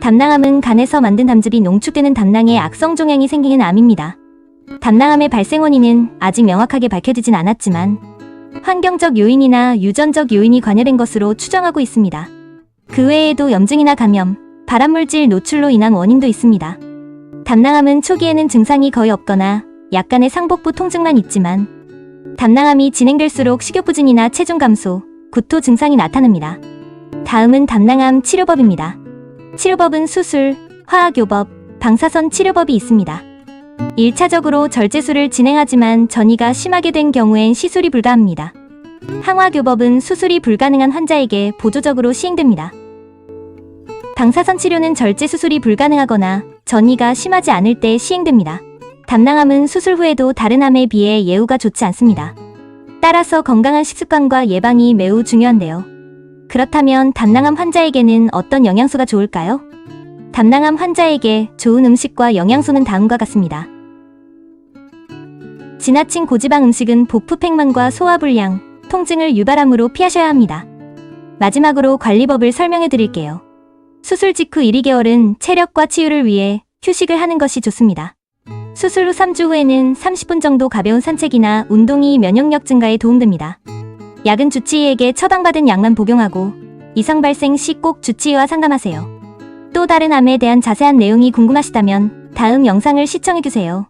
담낭암은 간에서 만든 담즙이 농축되는 담낭에 악성 종양이 생기는 암입니다. 담낭암의 발생 원인은 아직 명확하게 밝혀지진 않았지만 환경적 요인이나 유전적 요인이 관여된 것으로 추정하고 있습니다. 그 외에도 염증이나 감염, 발암물질 노출로 인한 원인도 있습니다. 담낭암은 초기에는 증상이 거의 없거나 약간의 상복부 통증만 있지만 담낭암이 진행될수록 식욕부진이나 체중 감소, 구토 증상이 나타납니다. 다음은 담낭암 치료법입니다. 치료법은 수술, 화학요법, 방사선 치료법이 있습니다. 1차적으로 절제술을 진행하지만 전이가 심하게 된 경우엔 시술이 불가합니다. 항화교법은 수술이 불가능한 환자에게 보조적으로 시행됩니다. 방사선 치료는 절제 수술이 불가능하거나 전이가 심하지 않을 때 시행됩니다. 담낭암은 수술 후에도 다른 암에 비해 예후가 좋지 않습니다. 따라서 건강한 식습관과 예방이 매우 중요한데요. 그렇다면 담낭암 환자에게는 어떤 영양소가 좋을까요? 담낭암 환자에게 좋은 음식과 영양소는 다음과 같습니다. 지나친 고지방 음식은 복부 팽만과 소화불량, 통증을 유발함으로 피하셔야 합니다. 마지막으로 관리법을 설명해 드릴게요. 수술 직후 1, 2개월은 체력과 치유를 위해 휴식을 하는 것이 좋습니다. 수술 후 3주 후에는 30분 정도 가벼운 산책이나 운동이 면역력 증가에 도움됩니다. 약은 주치의에게 처방받은 약만 복용하고 이상 발생 시 꼭 주치의와 상담하세요. 또 다른 암에 대한 자세한 내용이 궁금하시다면 다음 영상을 시청해주세요.